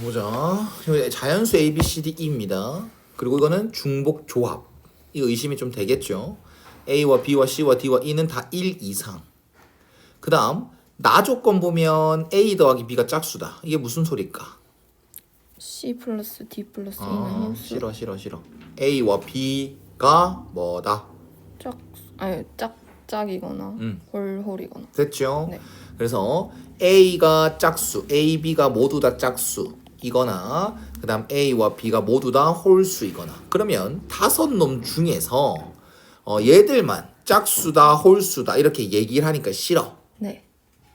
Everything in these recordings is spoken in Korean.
보자. 자연수 A, B, C, D, E입니다. 그리고 이거는 중복 조합. 이거 의심이 좀 되겠죠. A와 B와 C와 D와 E는 다 1 이상. 그 다음 나 조건 보면 A 더하기 B가 짝수다. 이게 무슨 소리일까? C 플러스 D 플러스 E는 아, 홀수 싫어 싫어 싫어. A와 B가 뭐다? 짝 아니 짝짝이거나 음. 홀홀이거나 됐죠? 네. 그래서 A가 짝수, A, B가 모두 다 짝수 이거나 그 다음 A와 B가 모두 다 홀수이거나 그러면 다섯 놈 중에서 어, 얘들만 짝수다, 홀수다 이렇게 얘기를 하니까 싫어. 네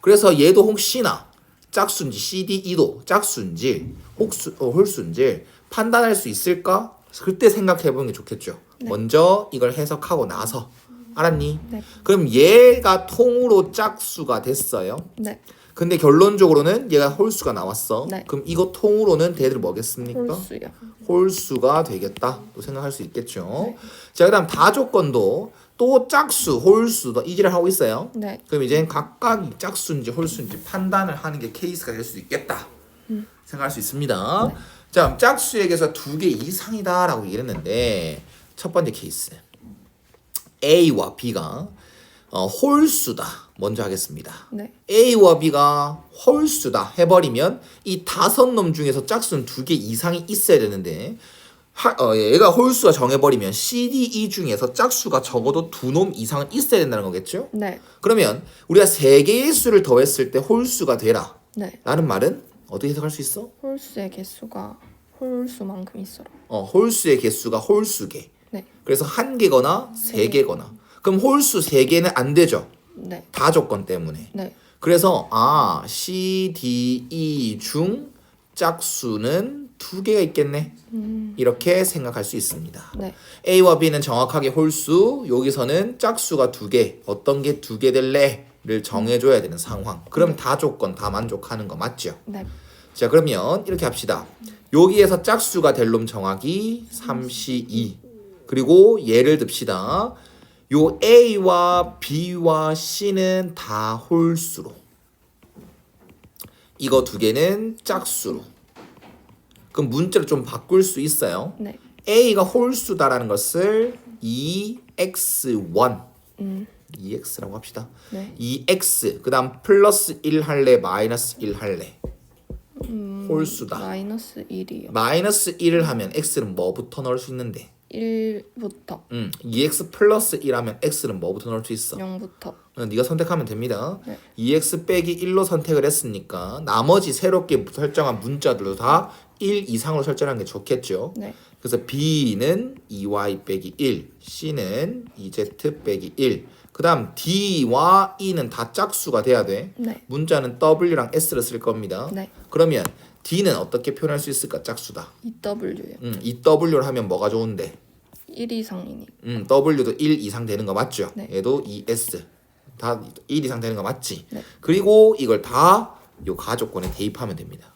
그래서 얘도 혹시나 짝수인지 CD, E도 짝수인지 혹수, 어, 홀수인지 판단할 수 있을까? 그때 생각해 보는 게 좋겠죠. 먼저 이걸 해석하고 나서 알았니? 네. 그럼 얘가 통으로 짝수가 됐어요. 네. 근데 결론적으로는 얘가 홀수가 나왔어. 네. 그럼 이거 통으로는 대들 뭐겠습니까? 홀수요 홀수가 되겠다. 또 생각할 수 있겠죠. 자, 그다음 다 조건도 또 짝수, 홀수도 이지를 하고 있어요. 네 그럼 이제 각각이 짝수인지 홀수인지 판단을 하는 게 케이스가 될 수 있겠다. 생각할 수 있습니다. 자, 그럼 짝수에게서 두 개 이상이다라고 얘기를 했는데 첫 번째 케이스. A와 B가 어, 홀수다. 먼저 하겠습니다. 네. A와 B가 홀수다 해버리면 이 다섯 놈 중에서 짝수는 두 개 이상이 있어야 되는데 하, 어, 얘가 홀수가 정해버리면 C, D, E 중에서 짝수가 적어도 두 놈 이상은 있어야 된다는 거겠죠? 네. 그러면 우리가 세 개의 수를 더했을 때 홀수가 되라 네. 라는 말은 어떻게 해석할 수 있어? 홀수의 개수가 홀수만큼 있어라. 어, 홀수의 개수가 홀수개 네. 그래서 한 개거나 세 개거나 그럼 홀수 세 개는 안 되죠 네. 다 조건 때문에 네. 그래서 아 C, D, E 중 짝수는 두 개가 있겠네. 이렇게 생각할 수 있습니다. 네. A와 B는 정확하게 홀수, 여기서는 짝수가 두 개, 어떤 게 두 개 될래를 정해줘야 되는 상황. 그럼 다 조건 다 만족하는 거 맞죠? 네. 자 그러면 이렇게 합시다. 여기에서 짝수가 될 놈 정하기 3C2 그리고 예를 듭시다. 요 A와 B와 C는 다 홀수로 이거 두 개는 짝수로 그럼 문자를 좀 바꿀 수 있어요. 네. A가 홀수다라는 것을 2x1 2x라고 합시다. 네. 2x 그다음 플러스 1 할래 마이너스 1 할래 홀수다 마이너스 1이요. 마이너스 1을 하면 x는 뭐부터 넣을 수 있는데 1부터. 음, 2x 플러스 1 하면 x는 뭐부터 넣을 수 있어? 0부터. 어, 네가 선택하면 됩니다 네. 2x 빼기 1로 선택을 했으니까 나머지 새롭게 설정한 문자들도 다 1 이상으로 설정하는 게 좋겠죠 네. 그래서 b는 2y 빼기 1 c는 2z 빼기 1 그 다음 d와 e는 다 짝수가 돼야 돼 네. 문자는 w랑 s를 쓸 겁니다 네. 그러면 d는 어떻게 표현할 수 있을까 짝수다 2W요. 음, 이 w를 하면 뭐가 좋은데 1 이상이니. 음, w도 1 이상 되는 거 맞죠 네. 얘도 2s 다 1 이상 되는 거 맞지? 네. 그리고 이걸 다 요 가족권에 대입하면 됩니다.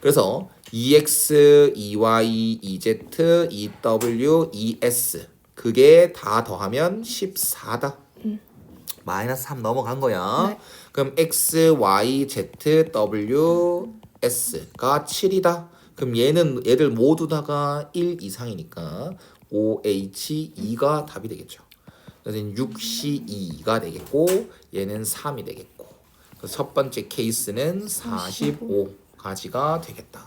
그래서 2x, 2y, 2z, 2w, 2s 그게 다 더하면 14다. 마이너스 3 넘어간 거야. 네. 그럼 x, y, z, w, s가 7이다. 그럼 얘는 얘들 모두 다가 1 이상이니까 OH 2가 답이 되겠죠 그래서 6C2가 되겠고 얘는 3이 되겠고 그래서 첫 번째 케이스는 45가지가 되겠다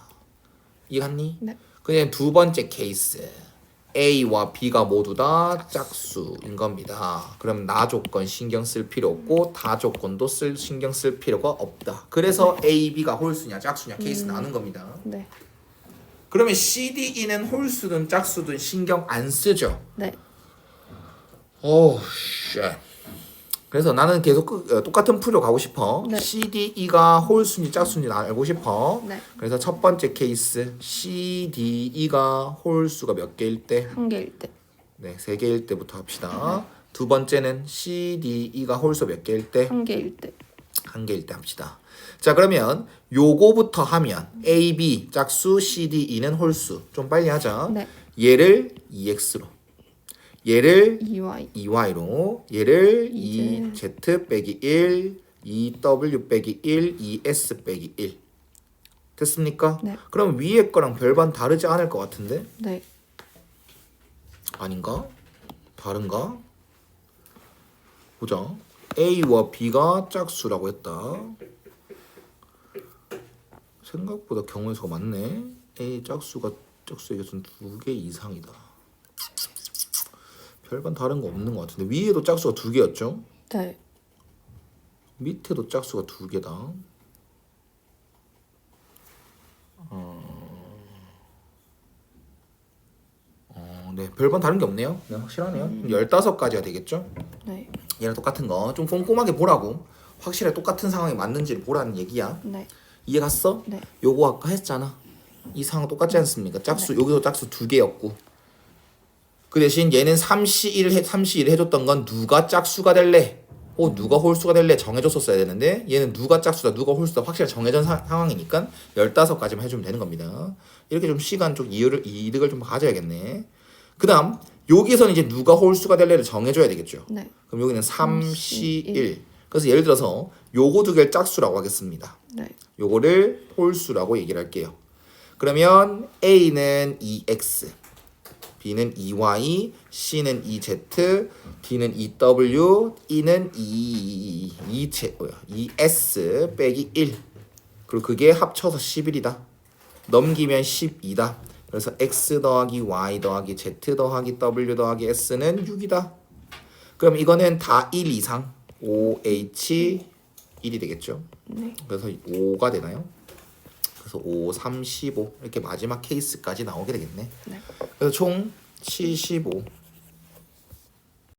이해갔니? 네. 그냥 두 번째 케이스 A와 B가 모두 다 짝수인 겁니다. 그럼 나 조건 신경 쓸 필요 없고 다 조건도 쓸 신경 쓸 필요가 없다. 그래서 A, B가 홀수냐 짝수냐 케이스 나눈 겁니다. 네. 그러면 C, D, E는 홀수든 짝수든 신경 안 쓰죠. 네. 오, 쉣. 그래서 나는 계속 그, 어, 똑같은 풀로 가고 싶어. 네. C, D, E가 홀수인지 짝수인지 나 알고 싶어. 네. 그래서 첫 번째 케이스 C, D, E가 홀수가 몇 개일 때? 한 개일 때. 네, 세 개일 때부터 합시다. 두 번째는 C, D, E가 홀수 몇 개일 때? 한 개일 때. 한 개일 때 합시다. 자, 그러면 요거부터 하면 A, B 짝수, C, D, E는 홀수. 좀 빨리 하자. 네. 얘를 2x로. 얘를 2Y. 2y로 얘를 이제. 2z 빼기 1, 2w 빼기 1, 2s 빼기 1. 됐습니까? 네. 그럼 위에 거랑 별반 다르지 않을 것 같은데 네. 아닌가? 다른가? 보자. A와 B가 짝수라고 했다. 생각보다 경우의 수가 많네. A 짝수가 짝수에게서는 두 개 이상이다. 별반 다른 거 없는 것 같은데 위에도 짝수가 두 개였죠? 네. 밑에도 짝수가 두 개다. 어, 네, 별반 다른 게 없네요. 네, 확실하네요. 음. 15가지가 되겠죠? 네. 얘랑 똑같은 거 좀 꼼꼼하게 보라고. 확실히 똑같은 상황이 맞는지를 보라는 얘기야. 네. 이해 갔어? 네. 요거 아까 했잖아. 이 상황 똑같지 않습니까? 짝수 여기서 짝수 두 개였고. 그 대신 얘는 3시 1을 해 3시 1을 해줬던 건 누가 짝수가 될래? 어 누가 홀수가 될래? 정해줬었어야 되는데 얘는 누가 짝수다 누가 홀수다 확실히 정해진 사- 상황이니까 15가지만 해주면 되는 겁니다. 이렇게 좀 시간 좀 이유를 이득을 좀 가져야겠네. 그 다음 여기서는 이제 누가 홀수가 될래를 정해줘야 되겠죠. 네. 그럼 여기는 3시 3시 1. 그래서 예를 들어서 요거 두 개를 짝수라고 하겠습니다. 네. 요거를 홀수라고 얘기를 할게요. 그러면 A는 2X, B는 2Y, C는 2Z, D는 2W, E는 2, 2Z, 뭐야, 2S 빼기 1. 그리고 그게 합쳐서 11이다. 넘기면 12다. 그래서 X 더하기 Y 더하기 Z 더하기 W 더하기 S는 6이다. 그럼 이거는 다 1 이상. OH 1이 되겠죠. 네. 그래서 5가 되나요? 그래서 5, 35 이렇게 마지막 케이스까지 나오게 되겠네. 네. 그래서 총 75